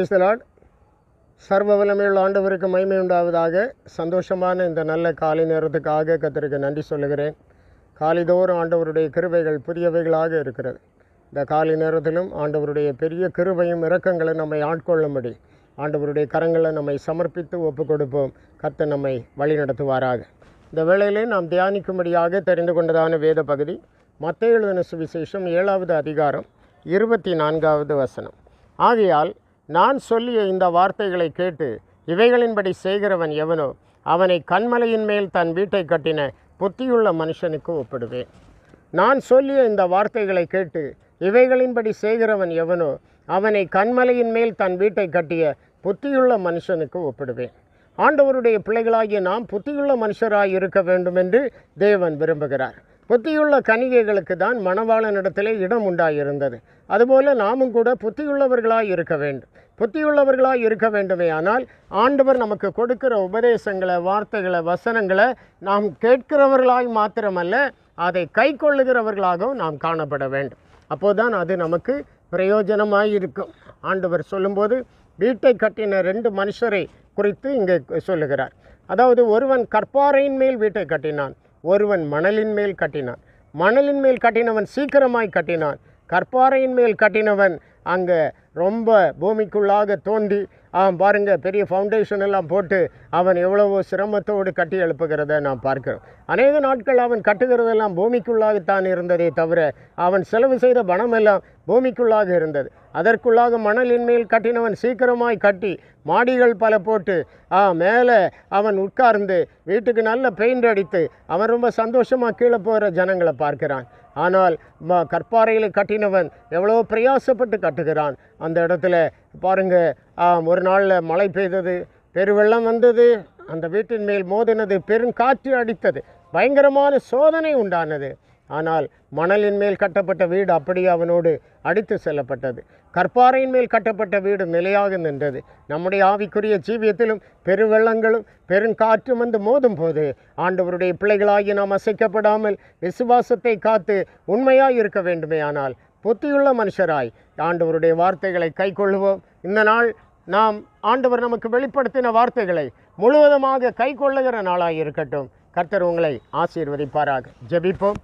பிரேசலாட் சர்வ வல்லமையுள்ள ஆண்டவருக்கு மகிமை உண்டாவதாக. சந்தோஷமான இந்த நல்ல காலை நேரத்துக்காக கத்திரிக்க நன்றி சொல்லுகிறேன். காலைதோறும் ஆண்டவருடைய கிருவைகள் புதியவைகளாக இருக்கிறது. இந்த காலை நேரத்திலும் ஆண்டவருடைய பெரிய கிருவையும் இறக்கங்களை நம்மை ஆட்கொள்ளும்படி ஆண்டவருடைய கரங்களை நம்மை சமர்ப்பித்து ஒப்பு கொடுப்போம் கத்தை நம்மை வழிநடத்துவாராக. இந்த வேளையிலே நாம் தியானிக்கும்படியாக தெரிந்து கொண்டதான வேத பகுதி மத்திய எழுதின சுவிசேஷம் ஏழாவது அதிகாரம் இருபத்தி நான்காவது வசனம். ஆகையால் நான் சொல்லிய இந்த வார்த்தைகளை கேட்டு இவைகளின்படி செய்கிறவன் எவனோ அவனை கண்மலையின் மேல் தன் வீட்டை கட்டின புத்தியுள்ள மனுஷனுக்கு ஒப்பிடுவேன். நான் சொல்லிய இந்த வார்த்தைகளை கேட்டு இவைகளின்படி செய்கிறவன் எவனோ அவனை கண்மலையின் மேல் தன் வீட்டை கட்டிய புத்தியுள்ள மனுஷனுக்கு ஒப்பிடுவேன். ஆண்டவருடைய பிள்ளைகளாகிய நாம் புத்தியுள்ள மனுஷராய் இருக்க வேண்டும் என்று தேவன் விரும்புகிறார். புத்தியுள்ள கணிகைகளுக்கு தான் மணவாளனிடத்திலே இடம் உண்டாயிருந்தது. அதுபோல நாமும் கூட புத்தியுள்ளவர்களாய் இருக்க வேண்டும். புத்தியுள்ளவர்களாய் இருக்க வேண்டுமே ஆனால் ஆண்டவர் நமக்கு கொடுக்கிற உபதேசங்களை வார்த்தைகளை வசனங்களை நாம் கேட்கிறவர்களாய் மாத்திரமல்ல அதை கை கொள்ளுகிறவர்களாகவும் நாம் காணப்பட வேண்டும். அப்போதான் அது நமக்கு பிரயோஜனமாக இருக்கும் ஆண்டவர் சொல்லும்போது வீட்டை கட்டின ரெண்டு மனுஷரை குறித்து இங்கே சொல்லுகிறார். அதாவது ஒருவன் கற்பாறையின் மேல் வீட்டை கட்டினான் ஒருவன் மணலின் மேல் கட்டினான். மணலின் மேல் கட்டினவன் சீக்கிரமாய் கட்டினான். கற்பாறையின் மேல் கட்டினவன் அங்கே ரொம்ப பூமிக்குள்ளாக தோண்டி ஆ பாருங்கள் பெரிய ஃபவுண்டேஷன் எல்லாம் போட்டு அவன் எவ்வளவோ சிரமத்தோடு கட்டி எழுப்புகிறத நாம் பார்க்கிறோம். அநேக நாட்கள் அவன் கட்டுகிறதெல்லாம் பூமிக்குள்ளாகத்தான் இருந்ததே தவிர அவன் செலவு செய்த பணமெல்லாம் பூமிக்குள்ளாக இருந்தது. அதற்குள்ளாக மணலின் மேல் கட்டினவன் சீக்கிரமாய் கட்டி மாடிகள் பல போட்டு ஆ மேலே அவன் உட்கார்ந்து வீட்டுக்கு நல்ல பெயிண்ட் அடித்து அவன் ரொம்ப சந்தோஷமாக கீழே போகிற ஜனங்களை பார்க்கிறான். ஆனால் கற்பாறையில் கட்டினவன் எவ்வளோ பிரயாசப்பட்டு கட்டுகிறான். அந்த இடத்துல பாருங்க ஒரு நாளில் மழை பெய்தது பெருவெள்ளம் வந்தது அந்த வீட்டின் மேல் மோதினது பெருங்காற்று அடித்தது பயங்கரமான சோதனை உண்டானது. ஆனால் மணலின் மேல் கட்டப்பட்ட வீடு அப்படியே அவனோடு அடித்து செல்லப்பட்டது. கற்பாறையின் மேல் கட்டப்பட்ட வீடு நிலையாக நின்றது. நம்முடைய ஆவிக்குரிய ஜீவியத்திலும் பெருவெள்ளங்களும் பெருங்காற்றும் வந்து மோதும் போது ஆண்டவருடைய பிள்ளைகளாகி நாம் அசைக்கப்படாமல் விசுவாசத்தை காத்து உண்மையாக இருக்க வேண்டுமே ஆனால் புத்தியுள்ள மனுஷராய் ஆண்டவருடைய வார்த்தைகளை கைக்கொள்ளுவோம். இந்த நாள் நாம் ஆண்டவர் நமக்கு வெளிப்படுத்தின வார்த்தைகளை முழுவதுமாக கை கொள்ளுகிற நாளாக இருக்கட்டும். கர்த்தர் உங்களை ஆசீர்வதிப்பாராக. ஜெபிப்போம்.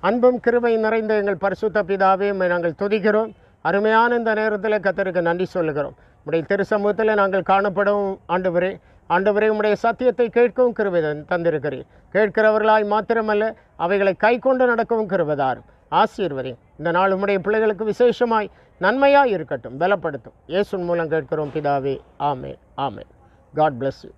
அன்பும் கிருபை நிறைந்த எங்கள் பரிசுத்த பிதாவே நாங்கள் துதிக்கிறோம். அருமையான இந்த நேரத்தில் கர்த்தருக்கு நன்றி சொல்லுகிறோம். உடைய திரு சமூகத்தில் நாங்கள் காணப்படவும் ஆண்டவரே ஆண்டவரே உடைய சத்தியத்தை கேட்கவும் கிருபை தந்திருக்கிறேன் கேட்கிறவர்களாய் மாத்திரமல்ல அவைகளை கை கொண்டு நடக்கவும் கிருபதாரும் ஆசீர்வதி இந்த நாள் உம்முடைய பிள்ளைகளுக்கு விசேஷமாய் நன்மையாக இருக்கட்டும். பலப்படுத்தும். இயேசுன் மூலம் கேட்கிறோம் பிதாவே. ஆமே ஆமே காட் பிளஸ் யூ